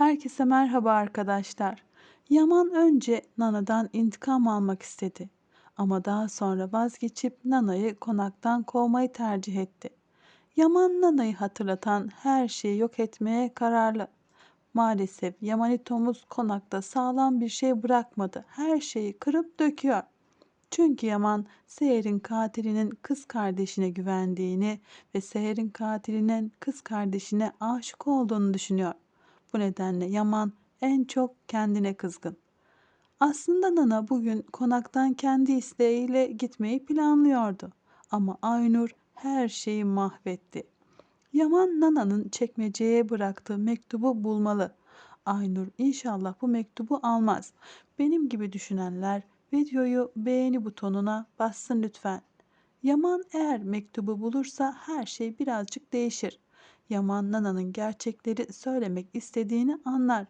Herkese merhaba arkadaşlar. Yaman önce Nana'dan intikam almak istedi. Ama daha sonra vazgeçip Nana'yı konaktan kovmayı tercih etti. Yaman Nana'yı hatırlatan her şeyi yok etmeye kararlı. Maalesef Yamanitomuz konakta sağlam bir şey bırakmadı. Her şeyi kırıp döküyor. Çünkü Yaman Seher'in katilinin kız kardeşine güvendiğini ve Seher'in katilinin kız kardeşine aşık olduğunu düşünüyor. Bu nedenle Yaman en çok kendine kızgın. Aslında Nana bugün konaktan kendi isteğiyle gitmeyi planlıyordu. Ama Aynur her şeyi mahvetti. Yaman Nana'nın çekmeceye bıraktığı mektubu bulmalı. Aynur inşallah bu mektubu almaz. Benim gibi düşünenler videoyu beğeni butonuna bassın lütfen. Yaman eğer mektubu bulursa her şey birazcık değişir. Yaman Nana'nın gerçekleri söylemek istediğini anlar.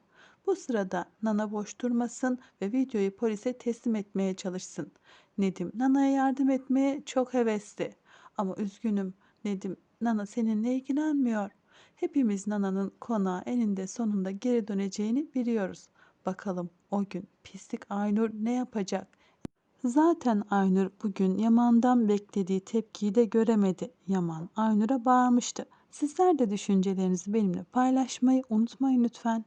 Bu sırada Nana boş durmasın ve videoyu polise teslim etmeye çalışsın. Nedim Nana'ya yardım etmeye çok hevesli. Ama üzgünüm Nedim, Nana seninle ilgilenmiyor. Hepimiz Nana'nın konağa eninde sonunda geri döneceğini biliyoruz. Bakalım o gün pislik Aynur ne yapacak? Zaten Aynur bugün Yaman'dan beklediği tepkiyi de göremedi. Yaman Aynur'a bağırmıştı. Sizler de düşüncelerinizi benimle paylaşmayı unutmayın lütfen.